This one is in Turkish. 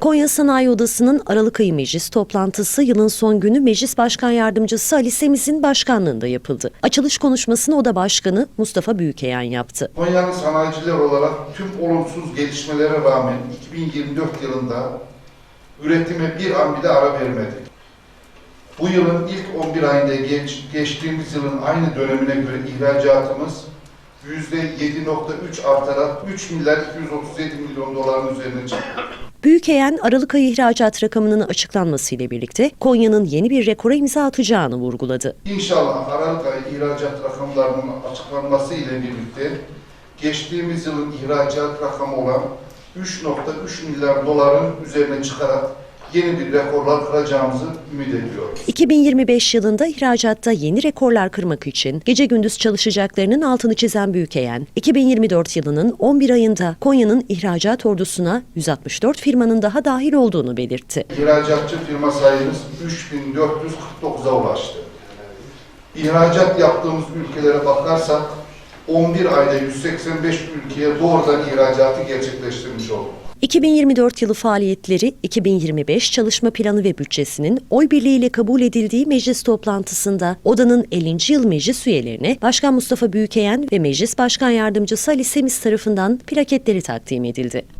Konya Sanayi Odası'nın Aralık ayı meclis toplantısı yılın son günü Meclis Başkan Yardımcısı Ali Semiz'in başkanlığında yapıldı. Açılış konuşmasını Oda Başkanı Mustafa Büyükeyan yaptı. Konya'nın sanayiciler olarak tüm olumsuz gelişmelere rağmen 2024 yılında üretime bir an bile ara vermedik. Bu yılın ilk 11 ayında geç, geçtiğimiz yılın aynı dönemine göre ihracatımız %7.3 artarak 3 milyar 237 milyon doların üzerine çıktı. Büyükeyen Aralık ayı ihracat rakamının açıklanmasıyla birlikte Konya'nın yeni bir rekora imza atacağını vurguladı. İnşallah Aralık ayı ihracat rakamlarının açıklanması ile birlikte geçtiğimiz yılın ihracat rakamı olan 3.3 milyar doların üzerine çıkarak yeni bir rekorlar kıracağımızı ümit ediyoruz. 2025 yılında ihracatta yeni rekorlar kırmak için gece gündüz çalışacaklarının altını çizen Büyükeyen, 2024 yılının 11 ayında Konya'nın ihracat ordusuna 164 firmanın daha dahil olduğunu belirtti. İhracatçı firma sayımız 3449'a ulaştı. İhracat yaptığımız ülkelere bakarsak 11 ayda 185 ülkeye doğrudan ihracatı gerçekleştirmiş olduk. 2024 yılı faaliyetleri 2025 çalışma planı ve bütçesinin oy birliğiyle kabul edildiği meclis toplantısında odanın 50. yıl meclis üyelerine Başkan Mustafa Büyükeyen ve Meclis Başkan Yardımcısı Ali Semiz tarafından plaketleri takdim edildi.